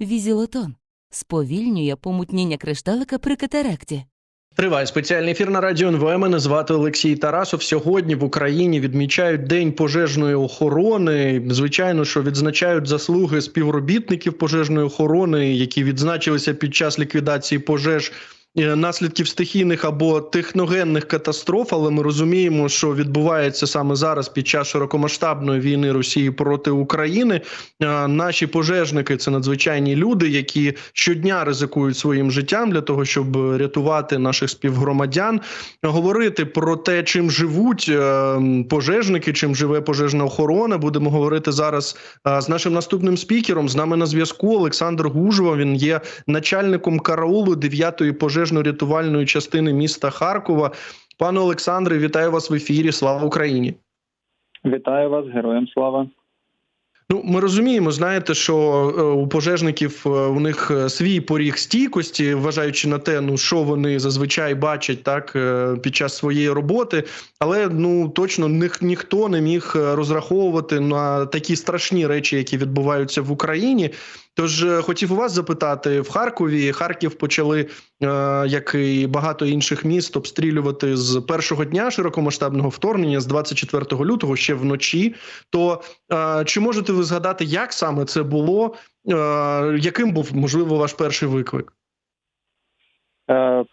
Візілотон сповільнює помутніння кришталика при катаракті. Триває спеціальний ефір на радіо НВ. Мене звати Олексій Тарасов. Сьогодні в Україні відмічають День пожежної охорони. Звичайно, що відзначають заслуги співробітників пожежної охорони, які відзначилися під час ліквідації пожеж. Е, Наслідків стихійних або техногенних катастроф, але ми розуміємо, що відбувається саме зараз під час широкомасштабної війни Росії проти України. Е, Наші пожежники це надзвичайні люди, які щодня ризикують своїм життям для того, щоб рятувати наших співгромадян, говорити про те, чим живуть е, пожежники, чим живе пожежна охорона. Будемо говорити зараз з нашим наступним спікером. З нами на зв'язку Олександр Гужва. Він є начальником караулу 9-ї пожежно-рятувальної частини міста Харкова. Пане Олександре, вітаю вас в ефірі. Слава Україні! Вітаю вас, героям слава. Ну, ми розуміємо, знаєте, що е, у пожежників е, у них е, свій поріг стійкості, вважаючи на те, ну що вони зазвичай бачать так під час своєї роботи, але ну точно них ніхто не міг розраховувати на такі страшні речі, які відбуваються в Україні. Тож е, хотів у вас запитати в Харкові. Харків почали, е, як і багато інших міст, обстрілювати з першого дня широкомасштабного вторгнення, з 24 лютого, ще вночі. То е, чи можете ви згадати, як саме це було? Яким був можливо ваш перший виклик?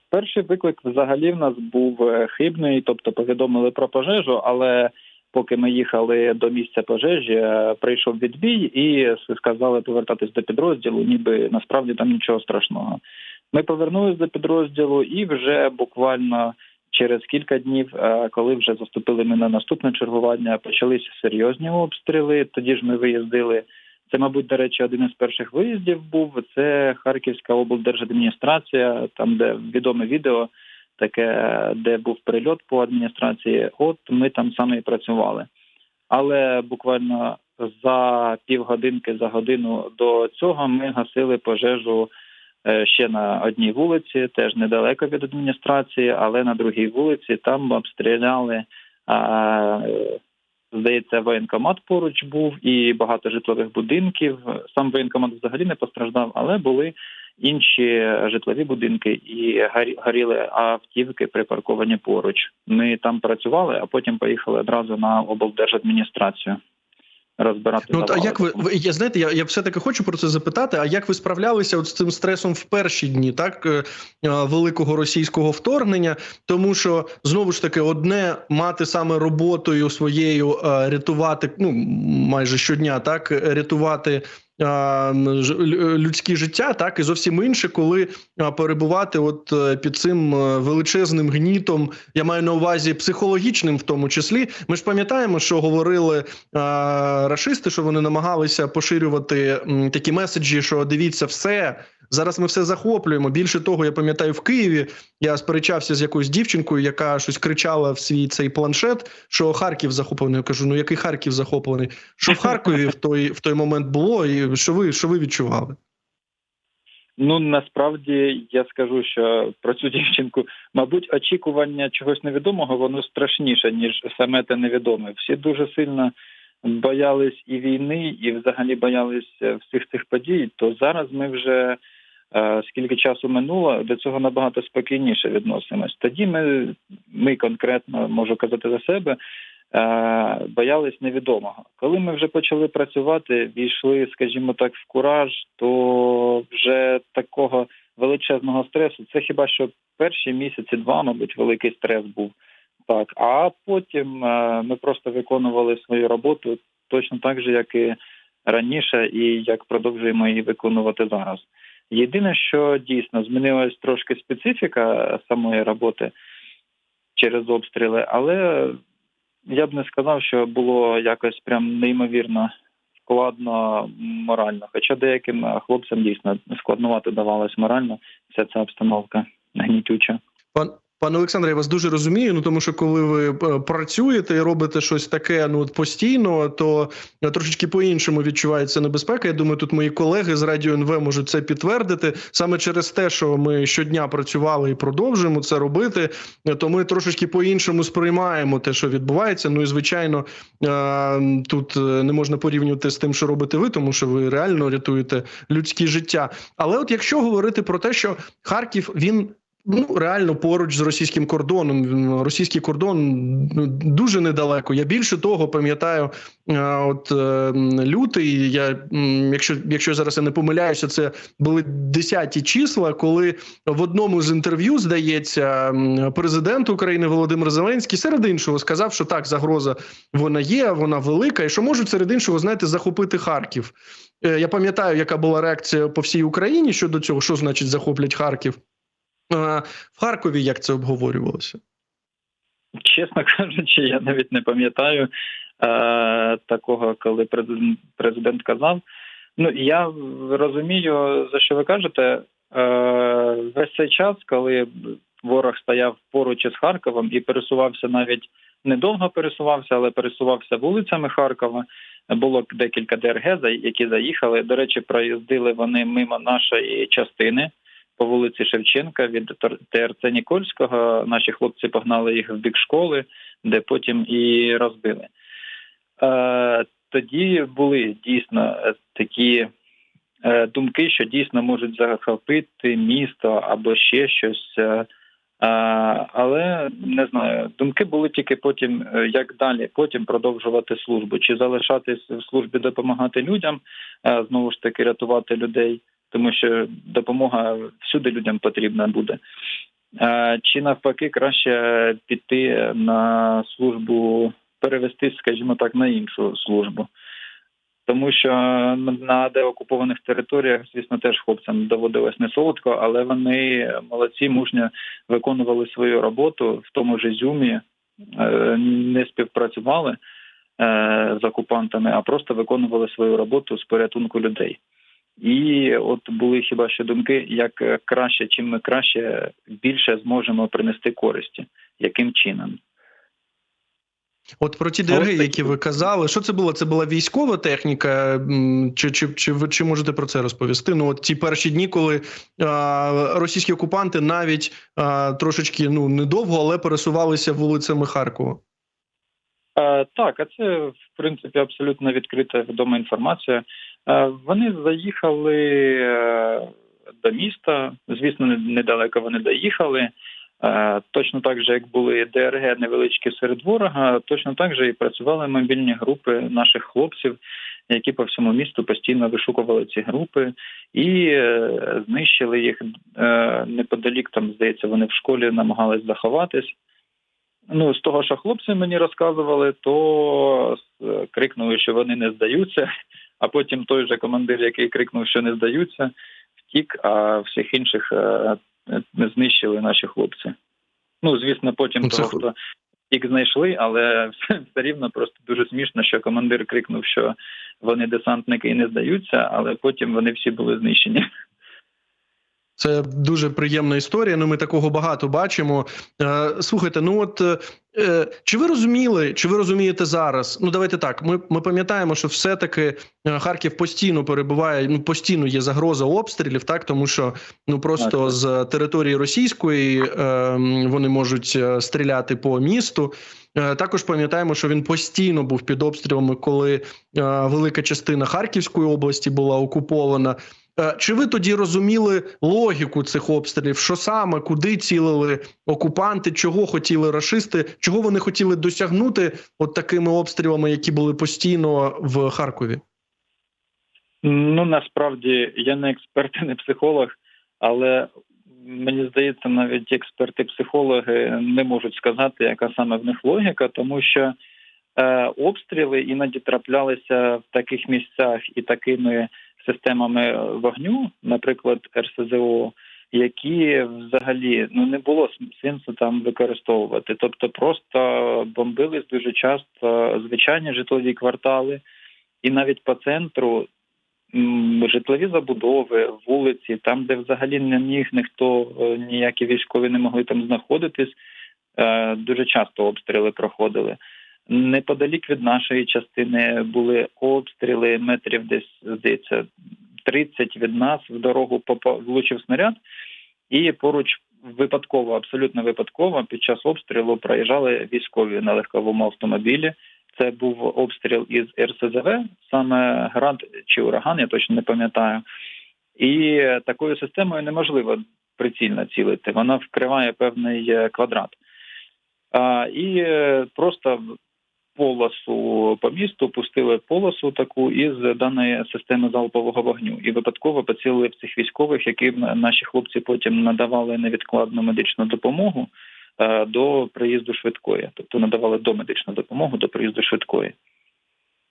Перший виклик взагалі в нас був хибний, тобто повідомили про пожежу, але поки ми їхали до місця пожежі, е, прийшов відбій і сказали повертатись до підрозділу, ніби насправді там нічого страшного. Ми повернулись до підрозділу і вже буквально через кілька днів, е, коли вже заступили ми на наступне чергування, почалися серйозні обстріли. Тоді ж ми виїздили. Це, мабуть, до речі, один із перших виїздів був. Це Харківська облдержадміністрація, там де відоме відео, таке, де був прильот по адміністрації. От ми там саме і працювали. Але буквально за півгодинки, за годину до цього ми гасили пожежу е, ще на одній вулиці, теж недалеко від адміністрації, але на другій вулиці там обстріляли. е, Здається, воєнкомат поруч був і багато житлових будинків. Сам воєнкомат взагалі не постраждав, але були інші житлові будинки і горі- горіли автівки припарковані поруч. Ми там працювали, а потім поїхали одразу на облдержадміністрацію розбирати. Ну от, а як ви я знаєте, я, я все таки хочу про це запитати. А як ви справлялися от з цим стресом в перші дні, так е, е, великого російського вторгнення? Тому що знову ж таки, одне мати саме роботою своєю е, рятувати, ну майже щодня, так рятувати. Е, Людські життя, так і зовсім інше, коли перебувати от е, під цим е, величезним гнітом, я маю на увазі психологічним, в тому числі. Ми ж пам'ятаємо, що говорили рашисти, що вони намагалися поширювати такі меседжі, що дивіться, все зараз ми все захоплюємо. Більше того, я пам'ятаю в Києві. Я сперечався з якоюсь дівчинкою, яка щось кричала в свій цей планшет, що Харків захоплений. Я кажу: ну який Харків захоплений? Що в Харкові в той в той момент було, і що ви що ви відчували? Ну насправді я скажу, що про цю дівчинку, мабуть, очікування чогось невідомого воно страшніше ніж саме те невідоме. Всі дуже сильно боялись і війни, і взагалі боялись е, всіх цих подій. То зараз ми вже е, скільки часу минуло, до цього набагато спокійніше відносимось. Тоді ми, ми конкретно можу казати за себе. Е, Боялись невідомого. Коли ми вже почали працювати, війшли, скажімо так, в кураж, то вже такого величезного стресу. Це хіба що перші місяці, два, мабуть, великий стрес був. Так, а потім е, ми просто виконували свою роботу точно так же, як і раніше, і як продовжуємо її виконувати зараз. Єдине, що дійсно змінилась трошки специфіка самої роботи через обстріли, але я б не сказав, що було якось прям неймовірно складно морально. Хоча деяким хлопцям дійсно складнувати давалась морально вся ця обстановка гнітюча. Пан Пане Олександре, я вас дуже розумію. Ну тому що коли ви е, працюєте і робите щось таке, ну постійно, то е, трошечки по-іншому відчувається небезпека. Я думаю, тут мої колеги з радіо НВ можуть це підтвердити. Саме через те, що ми щодня працювали і продовжуємо це робити, е, то ми трошечки по-іншому сприймаємо те, що відбувається. Ну і звичайно, тут не можна порівнювати з тим, що робите ви, тому що ви реально рятуєте людські життя. Але от якщо говорити про те, що Харків він ну реально поруч з російським кордоном. Російський кордон ну, дуже недалеко. Я більше того пам'ятаю, е, от е, лютий. Я якщо, якщо зараз я не помиляюся, це були десяті числа, коли в одному з інтерв'ю здається президент України Володимир Зеленський серед іншого сказав, що так, загроза вона є, вона велика, і що можуть серед іншого, знаєте, захопити Харків. Е, Я пам'ятаю, яка була реакція по всій Україні щодо цього, що значить захоплять Харків. В Харкові як це обговорювалося? Чесно кажучи, я навіть не пам'ятаю е, такого, коли президент, президент казав. Ну я розумію, за що ви кажете. Е, весь цей час, коли ворог стояв поруч із Харковом і пересувався навіть недовго пересувався, але пересувався вулицями Харкова. Було декілька ДРГ, які заїхали. До речі, проїздили вони мимо нашої частини по вулиці Шевченка від ТРЦ Нікольського. Наші хлопці погнали їх в бік школи, де потім і розбили. Е, тоді були дійсно е, такі е, думки, що дійсно можуть захопити місто або ще щось. але не знаю, думки були тільки потім, як далі, потім продовжувати службу, чи залишатись в службі, допомагати людям, знову ж таки рятувати людей, тому що допомога всюди людям потрібна буде. Чи навпаки краще піти на службу, перевестись, скажімо так, на іншу службу. Тому що на деокупованих територіях, звісно, теж хлопцям доводилось не солодко, але вони молодці, мужньо виконували свою роботу в тому ж Ізюмі, е, не співпрацювали е, з окупантами, а просто виконували свою роботу з порятунку людей. І от були хіба що думки, як е, краще, чим ми краще більше зможемо принести користі, яким чином. От про ті такі. які ви казали, що це було? Це була військова техніка, чи, чи, чи, ви чи можете про це розповісти? Ну, от ті перші дні, коли а, російські окупанти навіть а, трошечки ну недовго, але пересувалися вулицями Харкова. Е, Так, а це в принципі абсолютно відкрита відома інформація. Е, Вони заїхали е, до міста. Звісно, недалеко вони доїхали. Е, Точно так же, як були ДРГ невеличкі серед ворога, точно так же і працювали мобільні групи наших хлопців, які по всьому місту постійно вишукували ці групи і знищили їх неподалік. Там здається, вони в школі намагались заховатись. Ну, з того, що хлопці мені розказували, то крикнули, що вони не здаються. А потім той же командир, який крикнув, що не здаються, втік, а всіх інших е, е, знищили наші хлопці. Ну, звісно, потім Ну, це того, хто втік знайшли, але все, все рівно просто дуже смішно, що командир крикнув, що вони десантники і не здаються, але потім вони всі були знищені. Це дуже приємна історія. Ну, ми такого багато бачимо. Е, слухайте, ну от е, чи ви розуміли, чи ви розумієте зараз? Ну давайте так. Ми, ми пам'ятаємо, що все-таки е, Харків постійно перебуває. Ну постійно є загроза обстрілів, так тому що ну просто Так. з території російської е, вони можуть стріляти по місту. Також пам'ятаємо, що він постійно був під обстрілами, коли е, велика частина Харківської області була окупована. Е, Чи ви тоді розуміли логіку цих обстрілів? Що саме, куди цілили окупанти, чого хотіли рашисти, чого вони хотіли досягнути от такими обстрілами, які були постійно в Харкові? Ну насправді я не експерт, не психолог, але мені здається, навіть експерти-психологи не можуть сказати, яка саме в них логіка, тому що е, обстріли іноді траплялися в таких місцях і такими системами вогню, наприклад, РСЗО, які взагалі ну не було сенсу там використовувати. Тобто, просто бомбились дуже часто звичайні житлові квартали, і навіть по центру житлові забудови, вулиці, там, де взагалі не міг ніхто, е, ніякі військові не могли там знаходитись, е, дуже часто обстріли проходили. Неподалік від нашої частини були обстріли метрів десь, здається, 30 від нас в дорогу влучив снаряд, і поруч випадково, абсолютно випадково, під час обстрілу проїжджали військові на легковому автомобілі. Це був обстріл із РСЗВ, саме град чи ураган, я точно не пам'ятаю. І такою системою неможливо прицільно цілити. Вона вкриває певний е, квадрат. І е, просто полосу по місту пустили полосу таку із даної системи залпового вогню. І випадково поцілили в цих військових, яким наші хлопці потім надавали невідкладну медичну допомогу е, до приїзду швидкої, тобто надавали домедичну допомогу до приїзду швидкої.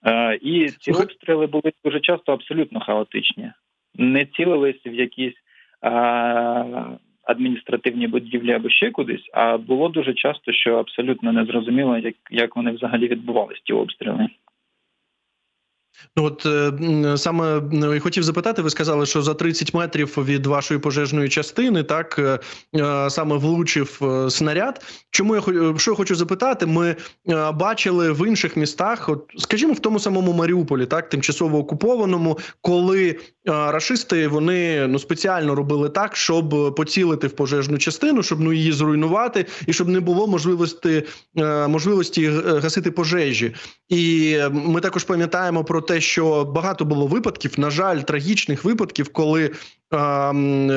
Е, І ці обстріли були дуже часто абсолютно хаотичні. Не цілились в якісь е, адміністративні будівлі або ще кудись, а було дуже часто, що абсолютно не зрозуміло, як, як вони взагалі відбувались, ті обстріли. Ну от е, саме і хотів запитати, ви сказали, що за 30 метрів від вашої пожежної частини так е, е, саме влучив е, снаряд. Чому я що я хочу запитати? Ми е, бачили в інших містах, от скажімо, в тому самому Маріуполі, так тимчасово окупованому, коли е, рашисти вони ну спеціально робили так, щоб поцілити в пожежну частину, щоб ну її зруйнувати, і щоб не було можливості е, можливості е, гасити пожежі. І е, ми також пам'ятаємо про те, що багато було випадків, на жаль, трагічних випадків, коли е,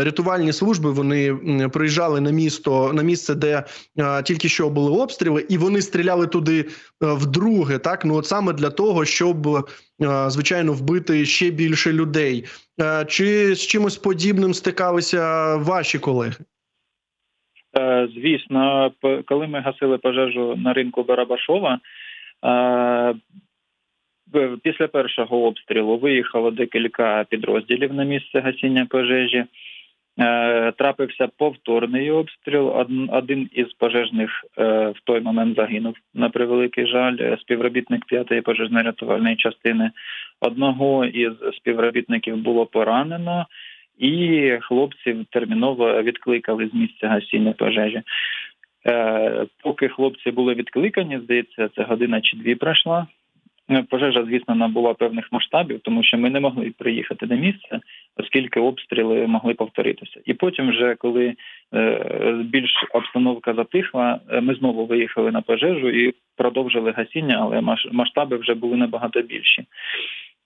рятувальні служби вони приїжджали на місто на місце, де е, тільки що були обстріли, і вони стріляли туди е, вдруге. Так ну от саме для того, щоб е, звичайно вбити ще більше людей. Е, Чи з чимось подібним стикалися ваші колеги? Звісно, коли ми гасили пожежу на ринку Барабашова, після першого обстрілу виїхало декілька підрозділів на місце гасіння пожежі. Е, Трапився повторний обстріл. Один із пожежних е, в той момент загинув на превеликий жаль. е, Співробітник п'ятої пожежно-рятувальної частини. Одного із співробітників було поранено, і хлопців терміново відкликали з місця гасіння пожежі. Е, поки хлопці були відкликані, здається, це година чи дві пройшла. Пожежа, звісно, набула певних масштабів, тому що ми не могли приїхати на місце, оскільки обстріли могли повторитися. І потім, вже коли е, більш обстановка затихла, е, ми знову виїхали на пожежу і продовжили гасіння, але масштаби вже були набагато більші.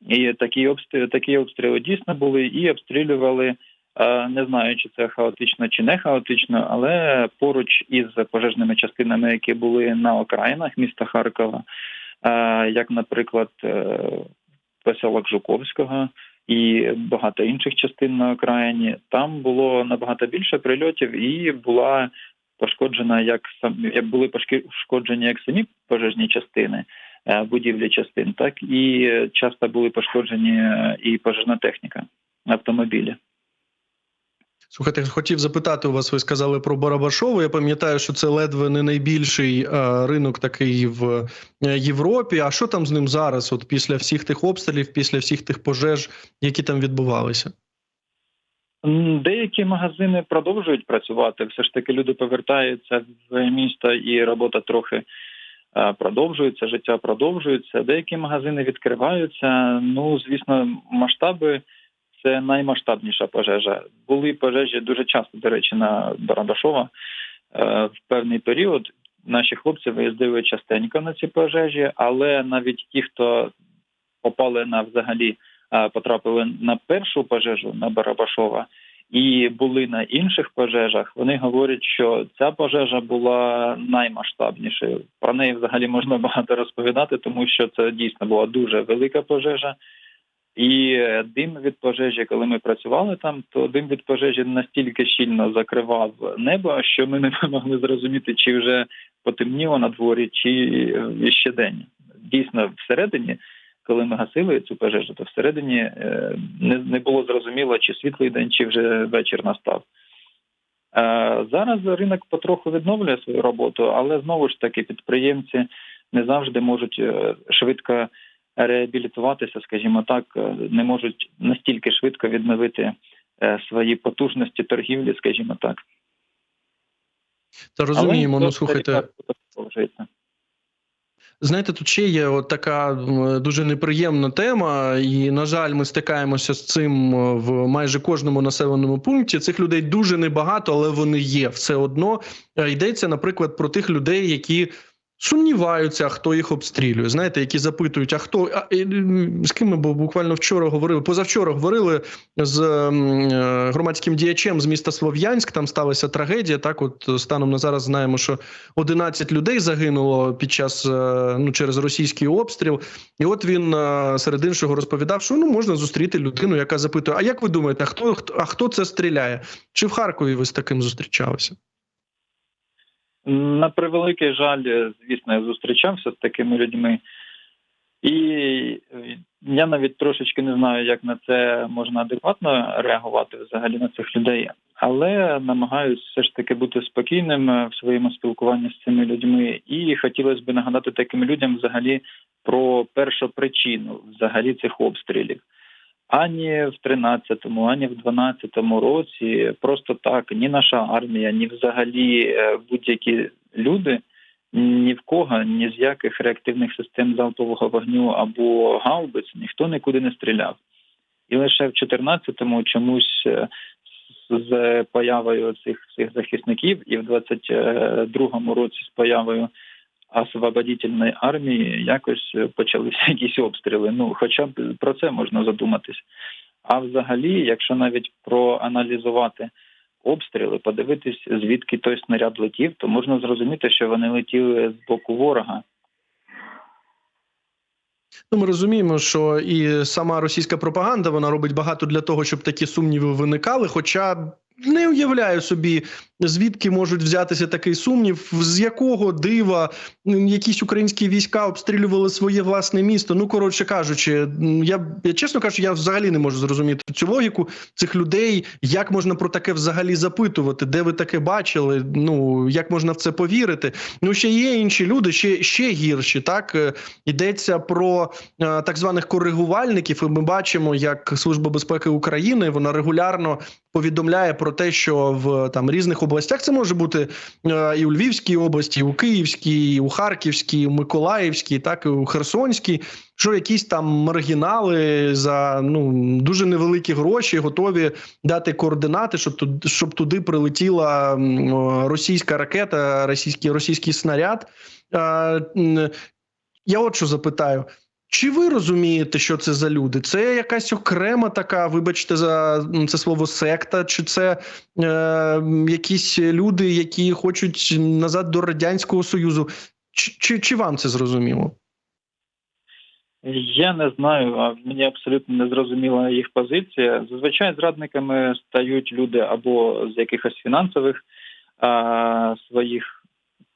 І такі обстріли, такі обстріли дійсно були і обстрілювали. е, Не знаю, чи це хаотично чи не хаотично, але поруч із пожежними частинами, які були на окраїнах міста Харкова, як, наприклад, е, поселок Жуковського і багато інших частин на окраїні, там було набагато більше прильотів, і була пошкоджена як сам як були пошкоджені як самі пожежні частини, е, будівлі частин, так і е, часто були пошкоджені е, і пожежна техніка, автомобілі. Слухайте, хотів запитати у вас. Ви сказали про Барабашову. Я пам'ятаю, що це ледве не найбільший е, ринок такий в е, Європі. А що там з ним зараз? От після всіх тих обстрілів, після всіх тих пожеж, які там відбувалися? Деякі магазини продовжують працювати. Все ж таки люди повертаються в місто і робота трохи е, продовжується, життя продовжується. Деякі магазини відкриваються. Ну, звісно, масштаби це наймасштабніша пожежа. Були пожежі дуже часто, до речі, на Барабашова. Е, В певний період наші хлопці виїздили частенько на ці пожежі, але навіть ті, хто попали на взагалі е, потрапили на першу пожежу на Барабашова і були на інших пожежах, вони говорять, що ця пожежа була наймасштабнішою. Про неї взагалі можна багато розповідати, тому що це дійсно була дуже велика пожежа. І е, дим від пожежі, коли ми працювали там, то дим від пожежі настільки щільно закривав небо, що ми не могли зрозуміти, чи вже потемніло на дворі, чи е, ще день. Дійсно, всередині коли ми гасили цю пожежу, то всередині е, не, було зрозуміло, чи світлий день, чи вже вечір настав. Зараз ринок потроху відновлює свою роботу, але знову ж таки підприємці не завжди можуть швидко реабілітуватися, скажімо так, е, не можуть настільки швидко відновити е, свої потужності торгівлі, скажімо так. Та розуміємо. Але Ну слухайте. Знаєте, тут ще є от така дуже неприємна тема, і на жаль, ми стикаємося з цим е, в майже кожному населеному пункті. Цих людей дуже небагато, але вони є все одно. Йдеться, наприклад, про тих людей, які. Сумніваються, хто їх обстрілює. Знаєте, які запитують, а хто а, і, з ким ми буквально вчора говорили? Позавчора говорили з е, громадським діячем з міста Слов'янськ. Там сталася трагедія. Так, от е, станом на зараз знаємо, що 11 людей загинуло під час е, ну через російський обстріл. І от він серед іншого розповідав, що ну можна зустріти людину, яка запитує: А як ви думаєте, а хто- а хто це стріляє? Чи в Харкові ви з таким зустрічалися? На превеликий жаль, звісно, я зустрічався з такими людьми, і е, я навіть трошечки не знаю, як на це можна адекватно реагувати взагалі на цих людей, але намагаюся все ж таки бути спокійним е, в своєму спілкуванні з цими людьми. І хотілося б нагадати таким людям взагалі про першу причину взагалі цих обстрілів. Ані в 13-му, ані в 12-му році просто так ні наша армія, ні взагалі е, будь-які люди ні в кого, ні з яких реактивних систем залпового вогню або гаубиць ніхто нікуди не стріляв. І лише в 14-му чомусь е, з- появою цих цих захисників, і в 22-му році з появою освободительної армії якось е, почалися якісь обстріли. Ну, хоча б про це можна задуматись. А взагалі, якщо навіть проаналізувати обстріли, подивитись, звідки той снаряд летів, то можна зрозуміти, що вони летіли з боку ворога. Ну, ми розуміємо, що і сама російська пропаганда вона робить багато для того, щоб такі сумніви виникали. Хоча не уявляю собі, звідки можуть взятися такий сумнів, з якого дива якісь українські війська обстрілювали своє власне місто. Ну коротше кажучи, я, я чесно кажучи, я взагалі не можу зрозуміти цю логіку цих людей. Як можна про таке взагалі запитувати? Де ви таке бачили? Ну як можна в це повірити? Ну ще є інші люди, ще ще гірші. Так Е, йдеться про е, так званих коригувальників. І ми бачимо, як Служба безпеки України вона регулярно повідомляє про те, що в там різних областях це може бути е, і у Львівській області, і у Київській, і у Харківській, і у Миколаївській, так і у Херсонській. Що якісь там маргінали за ну дуже невеликі гроші готові дати координати, щоб туди, щоб туди прилетіла російська ракета, російський російський снаряд. Е, я от що запитаю. Чи ви розумієте, що це за люди? Це якась окрема така, вибачте, за це слово секта, чи це е, якісь люди, які хочуть назад до Радянського Союзу? Чи, чи, чи вам це зрозуміло? Я не знаю, а мені абсолютно не зрозуміла їх позиція. Зазвичай зрадниками стають люди або з якихось фінансових а, своїх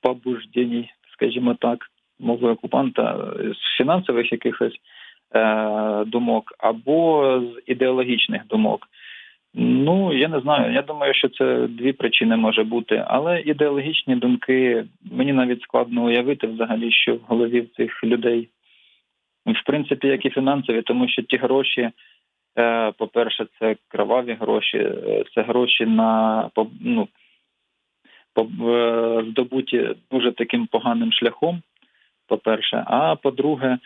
побуждень, скажімо так, мовою окупанта, з фінансових якихось е, думок, або з ідеологічних думок. Ну, я не знаю. Я думаю, що це дві причини може бути. Але ідеологічні думки мені навіть складно уявити взагалі, що в голові цих людей в принципі, як і фінансові, тому що ті гроші, е, по-перше, це кроваві гроші, е, це гроші на ну, е, здобуті дуже таким поганим шляхом, по-перше. А по-друге,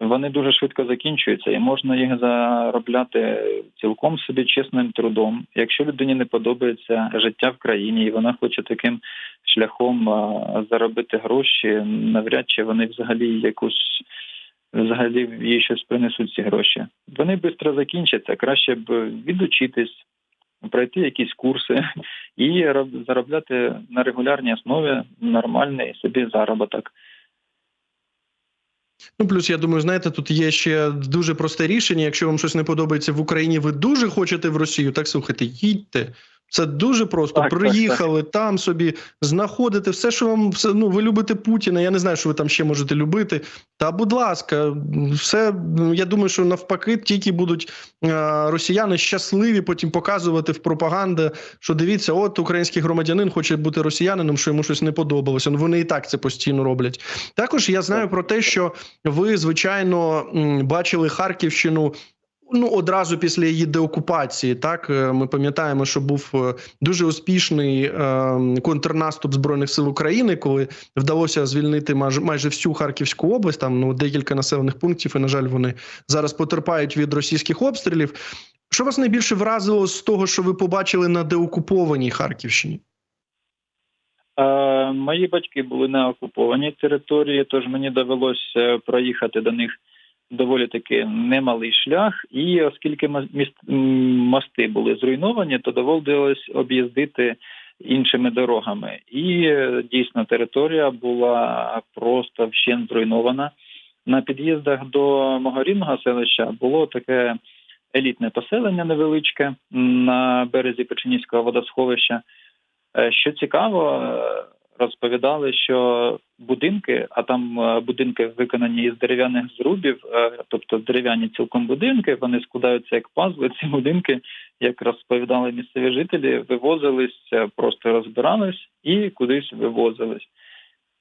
вони дуже швидко закінчуються, і можна їх заробляти цілком собі чесним трудом. Якщо людині не подобається життя в країні, і вона хоче таким шляхом заробити гроші, навряд чи вони взагалі якусь взагалі їй щось принесуть ці гроші. Вони швидко закінчаться. Краще б відучитись, пройти якісь курси і роб- заробляти на регулярній основі нормальний собі заробіток. Ну, плюс, я думаю, знаєте, тут є ще дуже просте рішення. Якщо вам щось не подобається в Україні, ви дуже хочете в Росію, так слухайте, їдьте. Це дуже просто. Так, так, Приїхали там собі, знаходите все, що вам все. Ну ви любите Путіна. Я не знаю, що ви там ще можете любити. Та будь ласка, все я думаю, що навпаки, тільки будуть е, росіяни щасливі потім показувати в пропаганді, що дивіться, от український громадянин хоче бути росіянином, що йому щось не подобалося. Ну вони і так це постійно роблять. Також я знаю про те, що ви звичайно бачили Харківщину. Ну, одразу після її деокупації, так Е, ми пам'ятаємо, що був е, дуже успішний е, контрнаступ збройних сил України, коли вдалося звільнити майже всю Харківську область. Там ну декілька населених пунктів, і на жаль, вони зараз потерпають від російських обстрілів. Що вас найбільше вразило з того, що ви побачили на деокупованій Харківщині? Е, мої батьки були на окупованій території, тож мені довелося проїхати до них доволі таки немалий шлях. І оскільки мости були зруйновані, то доводилось об'їздити іншими дорогами. І е, дійсно територія була просто вщент зруйнована. На під'їздах до мого рідного селища було таке елітне поселення невеличке на березі Печеніського водосховища. Е, Що цікаво, е, розповідали, що будинки, а там е, будинки виконані із дерев'яних зрубів, е, тобто дерев'яні цілком будинки, вони складаються як пазли. Ці будинки, як розповідали місцеві жителі, вивозились, е, просто розбирались і кудись вивозились.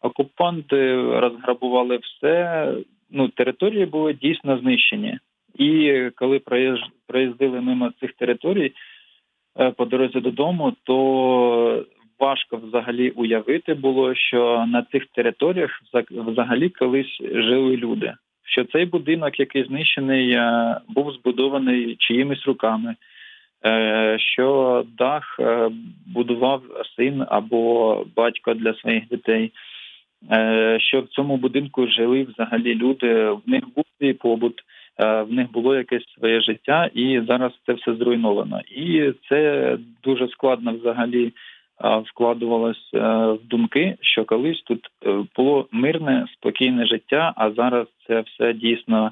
Окупанти розграбували все. Ну, території були дійсно знищені. І коли проїздили мимо цих територій, по дорозі додому, то важко взагалі уявити було, що на цих територіях вза- взагалі колись жили люди. Що цей будинок, який знищений, е, був збудований чиїмись руками, е, що дах е, будував син або батько для своїх дітей. Що в цьому будинку жили взагалі люди, в них був свій побут, в них було якесь своє життя, і зараз це все зруйновано. І це дуже складно взагалі вкладувалось е, в думки, що колись тут е, було мирне, спокійне життя, а зараз це все дійсно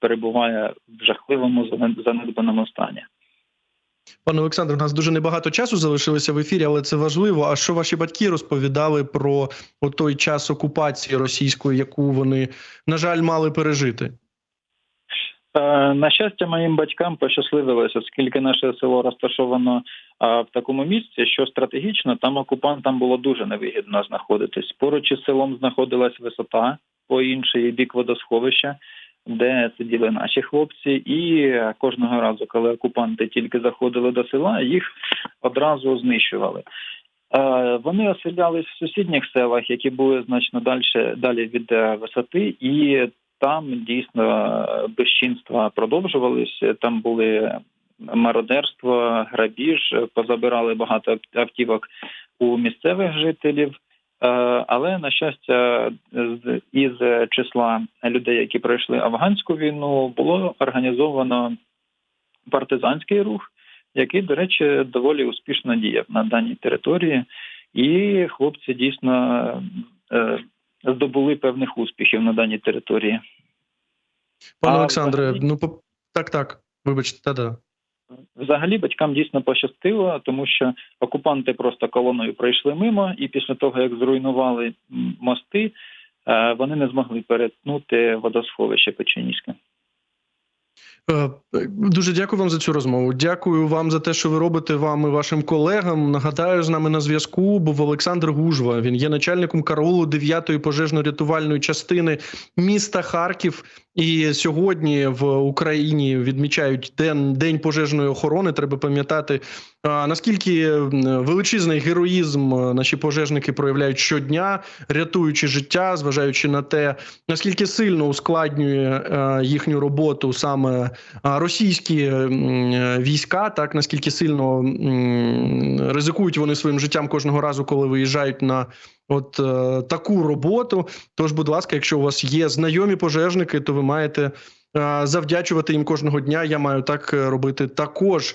перебуває в жахливому занед- занедбаному стані. Пане Олександре, у нас дуже небагато часу залишилося в ефірі, але це важливо. А що ваші батьки розповідали про той час окупації російської, яку вони, на жаль, мали пережити? Е, На щастя, моїм батькам пощасливилося, оскільки наше село розташовано в такому місці, що стратегічно там окупантам було дуже невигідно знаходитись. Поруч із селом знаходилась висота по інший бік водосховища, де сиділи наші хлопці, і кожного разу, коли окупанти тільки заходили до села, їх одразу знищували. Е, Вони оселялись в сусідніх селах, які були значно далі, далі від е, висоти, і там дійсно безчинства продовжувались. Там були мародерство, грабіж, позабирали багато автівок у місцевих жителів. Е, Але на щастя, із числа людей, які пройшли афганську війну, було організовано партизанський рух, який, до речі, доволі успішно діяв на даній території, і хлопці дійсно е, здобули певних успіхів на даній території. Пане Олександре, взагалі- ну так, так. Вибачте, та-да. Взагалі батькам дійсно пощастило, тому що окупанти просто колоною пройшли мимо, і після того як зруйнували мости, е, вони не змогли перетнути водосховище Печеніське. Е, Дуже дякую вам за цю розмову. Дякую вам за те, що ви робите вам і вашим колегам. Нагадаю, з нами на зв'язку був Олександр Гужва. Він є начальником караулу 9-ї пожежно-рятувальної частини міста Харків. І сьогодні в Україні відмічають день день пожежної охорони. Треба пам'ятати наскільки величезний героїзм е, наші пожежники проявляють щодня, рятуючи життя, зважаючи на те, наскільки сильно ускладнює е, їхню роботу саме російські е, війська, так наскільки сильно ризикують вони своїм життям кожного разу, коли виїжджають на от е, таку роботу. Тож, будь ласка, якщо у вас є знайомі пожежники, то ви маєте е, завдячувати їм кожного дня. Я маю так робити також.